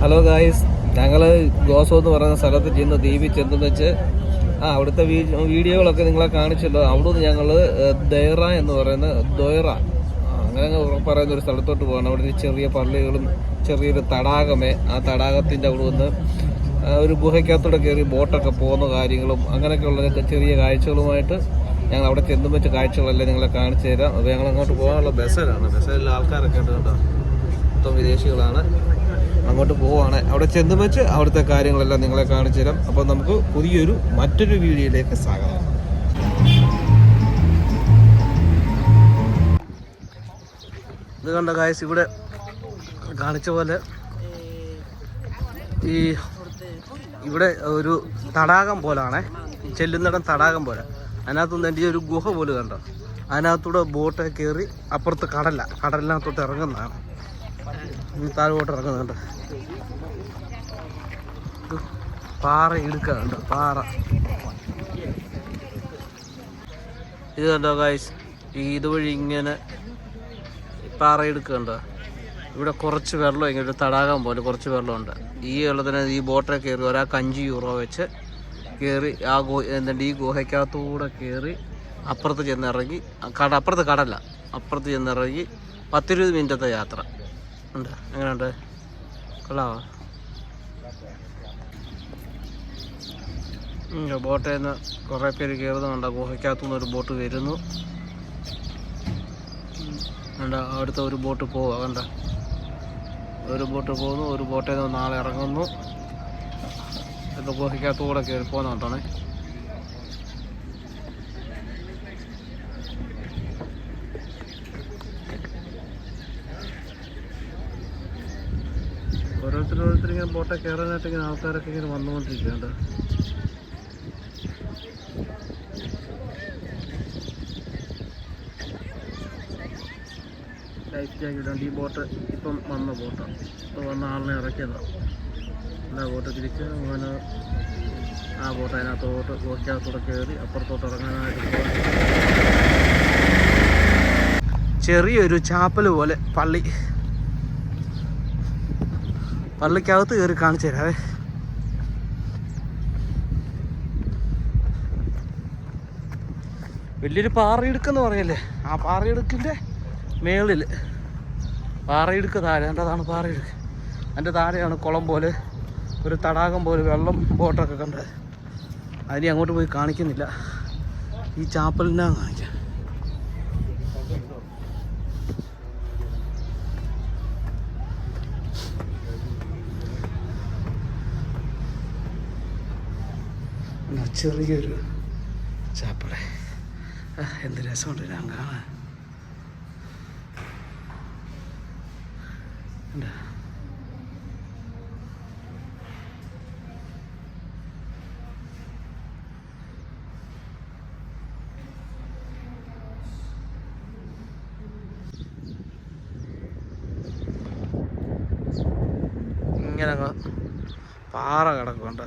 Hello guys ഞങ്ങൾ Gozo എന്ന് പറയുന്ന സ്ഥലത്ത് ചെന്ന് ദ്വീപിൽ ചെന്നെന്ന് വെച്ച് ആ അവിടുത്തെ വീഡിയോകളൊക്കെ നിങ്ങളെ കാണിച്ചല്ലോ. അവിടുന്ന് ഞങ്ങൾ ദൈറ എന്ന് പറയുന്ന ദൊയറ. അങ്ങനെ പറയുന്ന ഒരു സ്ഥലത്തോട്ട് പോകണം അവിടെ ചെറിയ പള്ളികളും ചെറിയൊരു തടാകമേ ആ തടാകത്തിന്റെ അവിടെ നിന്ന് ഒരു ഗുഹയ്ക്കകത്തൂടെ കയറി ബോട്ടൊക്കെ പോകുന്ന കാര്യങ്ങളും അങ്ങനെയൊക്കെയുള്ള ചെറിയ കാഴ്ചകളുമായിട്ട് ഞങ്ങൾ അവിടെ ചെന്നും വെച്ച കാഴ്ചകളല്ലേ നിങ്ങളെ കാണിച്ചു തരാം. അപ്പോൾ ഞങ്ങൾ അങ്ങോട്ട് പോകാനുള്ള ബസ്സിലാണ്. ബസ്സിലുള്ള ആൾക്കാരൊക്കെ ഉണ്ട് കേട്ടോ മൊത്തം വിദേശികളാണ്. അങ്ങോട്ട് പോവാണ് അവിടെ ചെന്ന് വെച്ച് അവിടുത്തെ കാര്യങ്ങളെല്ലാം നിങ്ങളെ കാണിച്ചു തരാം. അപ്പോൾ നമുക്ക് പുതിയൊരു മറ്റൊരു വീഡിയോയിലേക്ക് സ്വാഗതം. ഇത് കണ്ട ഇവിടെ കാണിച്ച പോലെ ഈ ഇവിടെ ഒരു തടാകം പോലാണേ. ചെല്ലുന്നിടം തടാകം പോലെ. അതിനകത്തുനിന്ന് എന്റെ ഒരു ഗുഹ പോലെ കണ്ടോ? അതിനകത്തൂടെ ബോട്ട് കയറി അപ്പുറത്ത് കടല. കടലിനകത്തോട്ട് ഇറങ്ങുന്നതാണ്. താഴോട്ട് ഇറങ്ങുന്നുണ്ട് ഇത് പാറ ഇടുക്കുന്നുണ്ട് പാറ. ഇത് കണ്ടോ ഗായ്സ് ഇതുവഴി ഇങ്ങനെ പാറ ഇടുക്കുന്നുണ്ടോ ഇവിടെ കുറച്ച് വെള്ളം ഇങ്ങനെ തടാകം പോലെ കുറച്ച് വെള്ളമുണ്ട്. ഈ വെള്ളത്തിന് ഈ ബോട്ടിൽ കയറി ഒരാൾക്ക് അഞ്ച് യൂറോ വെച്ച് കയറി ആ ഗോ എന്തുണ്ട്? ഈ ഗുഹയ്ക്കകത്തൂടെ കയറി അപ്പുറത്ത് ചെന്നിറങ്ങി കട അപ്പുറത്ത് കടല അപ്പുറത്ത് ചെന്നിറങ്ങി പത്തിരുപത് മിനിറ്റത്തെ യാത്ര. ഉണ്ട്. എങ്ങനെയുണ്ട്? കൊള്ളാവോ? ബോട്ടിൽ നിന്ന് കുറേ പേര് കയറുന്നുണ്ട്. ഗുഹയ്ക്കകത്തുനിന്ന് ഒരു ബോട്ട് വരുന്നു. കണ്ട അവിടുത്തെ ഒരു ബോട്ട് പോവുക കണ്ട. ഒരു ബോട്ട് പോകുന്നു ഒരു ബോട്ടിൽ നിന്ന് നാളെ ഇറങ്ങുന്നു. ഇതൊക്കെ ഗുഹയ്ക്കകത്തുകൂടെ കയറി പോകുന്നുണ്ടാണേ ഓരോരുത്തർ ഓരോരുത്തർ ഇങ്ങനെ ബോട്ടെ കയറാനായിട്ട് ഇങ്ങനെ ആൾക്കാരൊക്കെ ഇങ്ങനെ വന്നുകൊണ്ടിരിക്കുന്നുണ്ട്. ലൈഫ് ജാക്കറ്റ് ഉണ്ട്. ഈ ബോട്ട് ഇപ്പം വന്ന ബോട്ടാണ് ഇപ്പോൾ വന്ന ആളിനെ ഇറക്കിയതാണ് എല്ലാ ബോട്ട് തിരിച്ച് അങ്ങനെ ആ ബോട്ട് അതിനകത്തോട്ട് ബോട്ടിനകത്തോടെ കയറി അപ്പുറത്തോട്ട് ഇറങ്ങാനായിട്ട് ചെറിയൊരു ചാപ്പൽ പോലെ പള്ളി. പള്ളിക്കകത്ത് കയറി കാണിച്ചു തരാവേ. വലിയൊരു പാറയിടുക്കെന്ന് പറയല്ലേ? ആ പാറയിടുക്കിന്റെ മേളിൽ പാറയിടുക്ക് താഴെ. അതാണ് പാറയിടുക്ക്. അതിന്റെ താഴെയാണ് കുളം പോലെ ഒരു തടാകം പോലെ വെള്ളം ബോട്ടൊക്കെ കണ്ടത്. അതിനെ അങ്ങോട്ട് പോയി കാണിക്കുന്നില്ല. ഈ ചാപ്പലിനാ കാണിക്കാം എന്നാ ചെറിയൊരു ചാപ്പളെ ആ, എന്ത് രസമുണ്ട് ഞാൻ കാണാൻ? ഇങ്ങനെ പാറ കിടക്കുന്നുണ്ട്.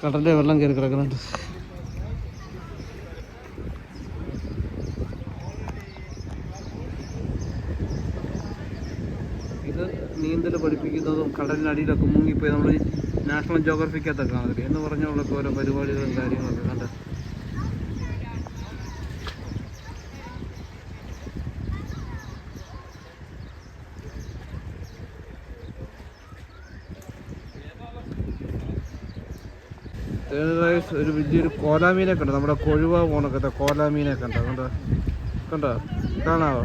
കടലിലെ വെള്ളം കയറി കിടക്കുന്നുണ്ട്. ഇത് നീന്തൽ പഠിപ്പിക്കുന്നതും കടലിനടിയിലൊക്കെ മുങ്ങിപ്പോയി നമ്മൾ നാഷണൽ ജോഗ്രഫിക്കകത്തൊക്കെ കാണത്തില്ലേ എന്ന് പറഞ്ഞുള്ളൊക്കെ ഓരോ പരിപാടികളും കാര്യങ്ങളൊക്കെ കണ്ട guys ഒരു വലിയൊരു കോലാമീനെ കണ്ടോ. നമ്മുടെ കൊഴുവ പോണക്കത്തെ കോലാമീനെ കണ്ടോ. കണ്ടോ കണ്ടോ? കാണാവോ?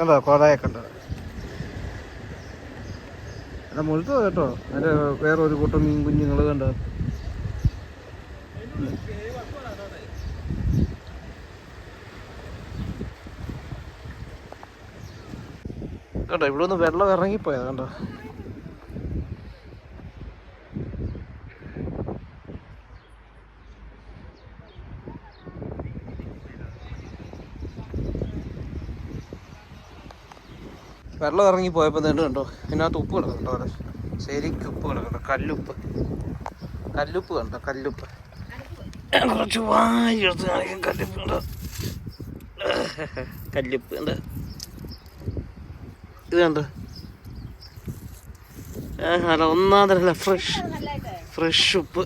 കണ്ടോ? കോലായെ കണ്ടോ. അല്ല മുഴുത്തോ കേട്ടോ. അതിന്റെ വേറെ ഒരു കൂട്ടം മീൻ കുഞ്ഞുങ്ങൾ കണ്ടോ. കണ്ടോ? ഇവിടെ ഒന്ന് വെള്ളം ഇറങ്ങിപ്പോയത് കണ്ടോ? വെള്ളം ഇറങ്ങി പോയപ്പോൾ നീണ്ട് കണ്ടോ? ഇതിനകത്ത് ഉപ്പ് കിടക്കുന്നുണ്ടോ അവിടെ. ശരിക്കും ഉപ്പ് കിടക്കുന്നുണ്ടോ. കല്ലുപ്പ്. കല്ലുപ്പ് കണ്ടോ? കല്ലുപ്പ്. കുറച്ച് വായി എടുത്ത് കാണിക്കും. കല്ലുപ്പ് കണ്ടോ? ഇത് കണ്ടോ? അല്ല ഒന്നാമതല്ല ഫ്രഷ്. ഫ്രഷ് ഉപ്പ്.